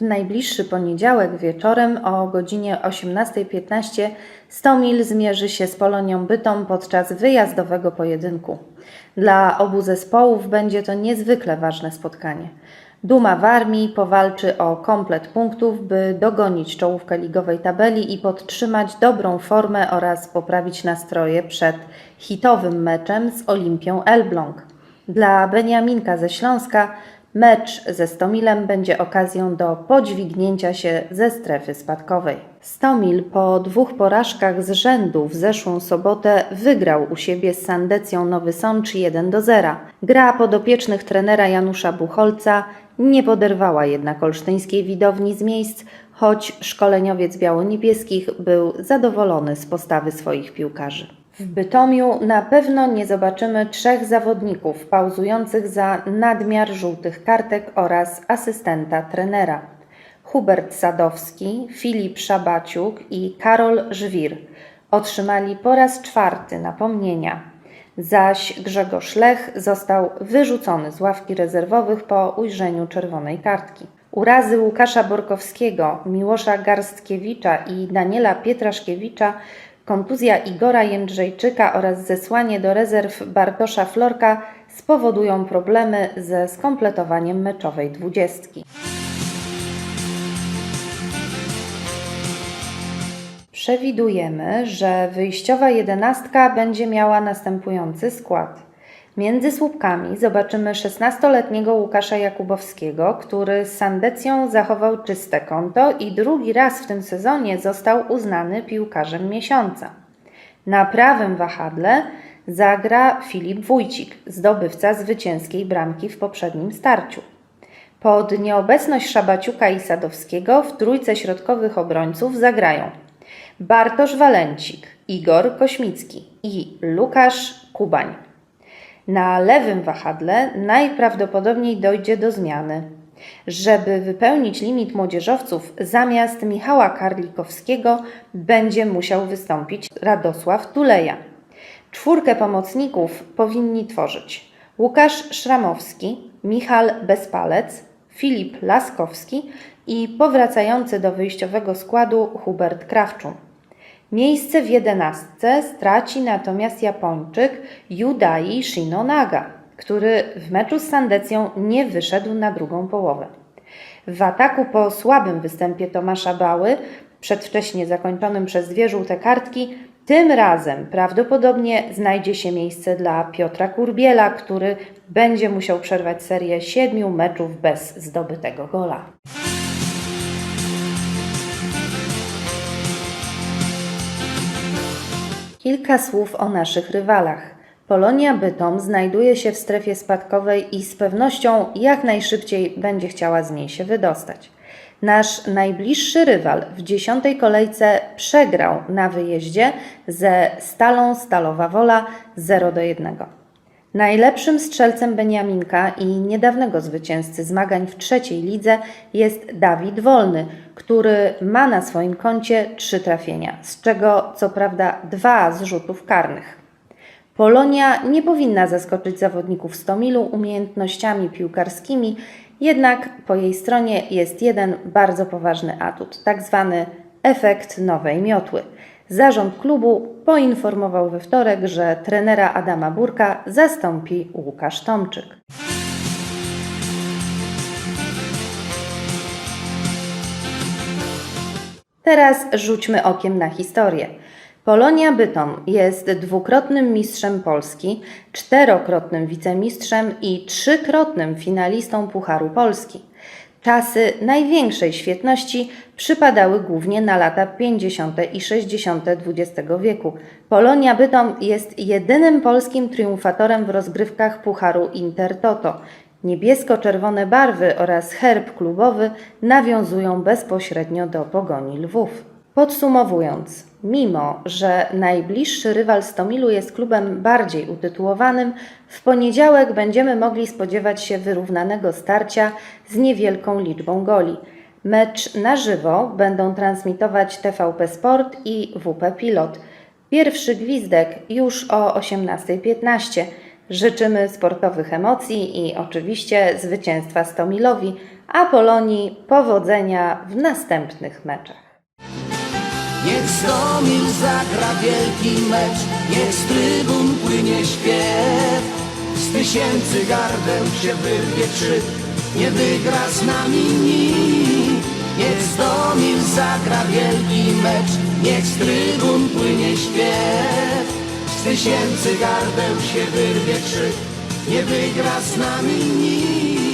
W najbliższy poniedziałek wieczorem o godzinie 18.15 Stomil zmierzy się z Polonią Bytom podczas wyjazdowego pojedynku. Dla obu zespołów będzie to niezwykle ważne spotkanie. Duma w armii powalczy o komplet punktów, by dogonić czołówkę ligowej tabeli i podtrzymać dobrą formę oraz poprawić nastroje przed hitowym meczem z Olimpią Elbląg. Dla Beniaminka ze Śląska mecz ze Stomilem będzie okazją do podźwignięcia się ze strefy spadkowej. Stomil po dwóch porażkach z rzędu w zeszłą sobotę wygrał u siebie z Sandecją Nowy Sącz 1 do 0. Gra podopiecznych trenera Janusza Buchholca nie poderwała jednak olsztyńskiej widowni z miejsc, choć szkoleniowiec biało-niebieskich był zadowolony z postawy swoich piłkarzy. W Bytomiu na pewno nie zobaczymy trzech zawodników pauzujących za nadmiar żółtych kartek oraz asystenta trenera. Hubert Sadowski, Filip Szabaciuk i Karol Żwir otrzymali po raz czwarty napomnienia, zaś Grzegorz Lech został wyrzucony z ławki rezerwowych po ujrzeniu czerwonej kartki. Urazy Łukasza Borkowskiego, Miłosza Garstkiewicza i Daniela Pietraszkiewicza Kontuzja Igora Jędrzejczyka oraz zesłanie do rezerw Bartosza Florka spowodują problemy ze skompletowaniem meczowej dwudziestki. Przewidujemy, że wyjściowa jedenastka będzie miała następujący skład. Między słupkami zobaczymy 16-letniego Łukasza Jakubowskiego, który z Sandecją zachował czyste konto i drugi raz w tym sezonie został uznany piłkarzem miesiąca. Na prawym wahadle zagra Filip Wójcik, zdobywca zwycięskiej bramki w poprzednim starciu. Pod nieobecność Szabaciuka i Sadowskiego w trójce środkowych obrońców zagrają Bartosz Walencik, Igor Kośmicki i Łukasz Kubań. Na lewym wahadle najprawdopodobniej dojdzie do zmiany. Żeby wypełnić limit młodzieżowców, zamiast Michała Karlikowskiego będzie musiał wystąpić Radosław Tuleja. Czwórkę pomocników powinni tworzyć Łukasz Szramowski, Michał Bezpalec, Filip Laskowski i powracający do wyjściowego składu Hubert Krawczun. Miejsce w jedenastce straci natomiast Japończyk Yudai Shinonaga, który w meczu z Sandecją nie wyszedł na drugą połowę. W ataku po słabym występie Tomasza Bały, przedwcześnie zakończonym przez dwie żółte kartki, tym razem prawdopodobnie znajdzie się miejsce dla Piotra Kurbiela, który będzie musiał przerwać serię siedmiu meczów bez zdobytego gola. Kilka słów o naszych rywalach. Polonia Bytom znajduje się w strefie spadkowej i z pewnością jak najszybciej będzie chciała z niej się wydostać. Nasz najbliższy rywal w dziesiątej kolejce przegrał na wyjeździe ze Stalą Stalowa Wola 0 do 1. Najlepszym strzelcem Beniaminka i niedawnego zwycięzcy zmagań w trzeciej lidze jest Dawid Wolny, który ma na swoim koncie trzy trafienia, z czego co prawda dwa z rzutów karnych. Polonia nie powinna zaskoczyć zawodników Stomilu umiejętnościami piłkarskimi, jednak po jej stronie jest jeden bardzo poważny atut, tak zwany efekt nowej miotły. Zarząd klubu poinformował we wtorek, że trenera Adama Burka zastąpi Łukasz Tomczyk. Teraz rzućmy okiem na historię. Polonia Bytom jest dwukrotnym mistrzem Polski, czterokrotnym wicemistrzem i trzykrotnym finalistą Pucharu Polski. Czasy największej świetności przypadały głównie na lata 50. i 60. XX wieku. Polonia Bytom jest jedynym polskim triumfatorem w rozgrywkach Pucharu Intertoto. Niebiesko-czerwone barwy oraz herb klubowy nawiązują bezpośrednio do pogoni lwów. Podsumowując, mimo że najbliższy rywal Stomilu jest klubem bardziej utytułowanym, w poniedziałek będziemy mogli spodziewać się wyrównanego starcia z niewielką liczbą goli. Mecz na żywo będą transmitować TVP Sport i WP Pilot. Pierwszy gwizdek już o 18.15. Życzymy sportowych emocji i oczywiście zwycięstwa Stomilowi, a Polonii powodzenia w następnych meczach. Niech Stomil zagra wielki mecz, niech z trybun płynie śpiew. Z tysięcy gardeł się wyrwie nie wygra z nami nikt. Niech Stomil zagra wielki mecz, niech z trybun płynie śpiew. Z tysięcy gardeł się wyrwie nie wygra z nami nikt.